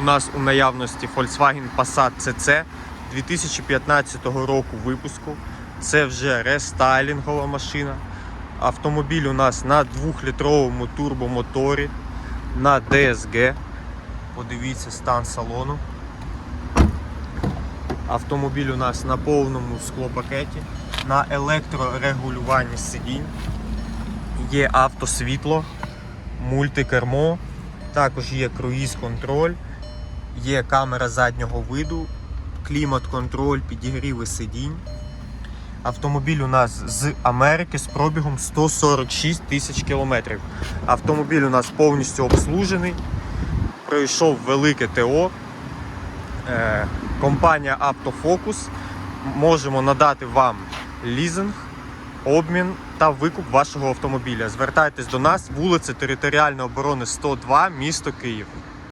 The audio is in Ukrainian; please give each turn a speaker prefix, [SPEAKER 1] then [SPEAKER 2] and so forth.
[SPEAKER 1] у нас у наявності Volkswagen Passat CC 2015 року випуску. Це вже рестайлінгова машина. Автомобіль у нас на 2-літровому турбомоторі на DSG. Подивіться стан салону. Автомобіль у нас на повному склопакеті, на електрорегулюванні сидінь. Є автосвітло, мультикермо, також є круїз-контроль, є камера заднього виду, клімат-контроль, підігріви сидінь. Автомобіль у нас з Америки з пробігом 146 тисяч кілометрів. Автомобіль у нас повністю обслужений, пройшов велике ТО. Е, компанія Автофокус. Можемо надати вам лізинг, обмін та викуп вашого автомобіля. Звертайтесь до нас, вулиця Територіальної оборони 102, місто Київ.